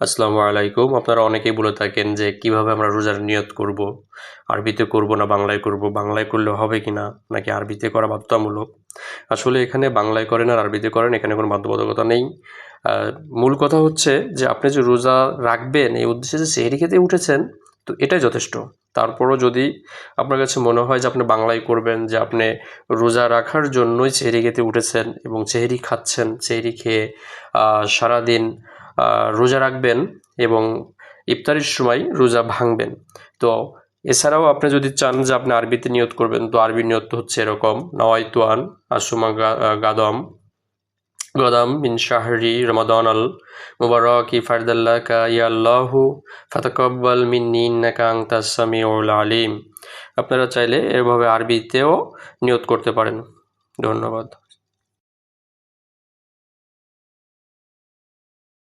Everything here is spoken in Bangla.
আসসালামু আলাইকুম। আপনারা অনেকেই বলে থাকেন যে কীভাবে আমরা রোজার নিয়ত করব? আরবিতে করব না বাংলায় করব? বাংলায় করলে হবে কি না নাকি আরবিতে করা বাধ্যতামূলক? আসলে এখানে বাংলায় করেন আর আরবিতে করেন, এখানে কোনো বাধ্যবাধকতা নেই। মূল কথা হচ্ছে যে আপনি যে রোজা রাখবেন, এই উদ্দেশ্যে যে সেহরি খেতে উঠেছেন, তো এটাই যথেষ্ট। তারপরও যদি আপনার কাছে মনে হয় যে আপনি বাংলায় করবেন, যে আপনি রোজা রাখার জন্যই চেহারি খেতে উঠেছেন এবং চেহারি খাচ্ছেন চেহারি খেয়ে সারাদিন রোজা রাখবেন এবং ইফতারির সময় রোজা ভাঙবেন। তো এছাড়াও আপনি যদি চান যে আপনি আরবিতে নিয়ত করবেন, তো আরবি নিয়ত হচ্ছে এরকম, নওয়াইতুয়ান আসুমা গাদম, গদাম মিন শাহরি, রমাদান আল মুবারকি ফারদাল্লাকা ইয়াল্লাহু ফাতাকাব্বাল মিন্নি, ইন্নাকা আনতাস সামিউল আলিম। আপনারা চাইলে এভাবে আরবিতেও নিয়ত করতে পারেন। ধন্যবাদ।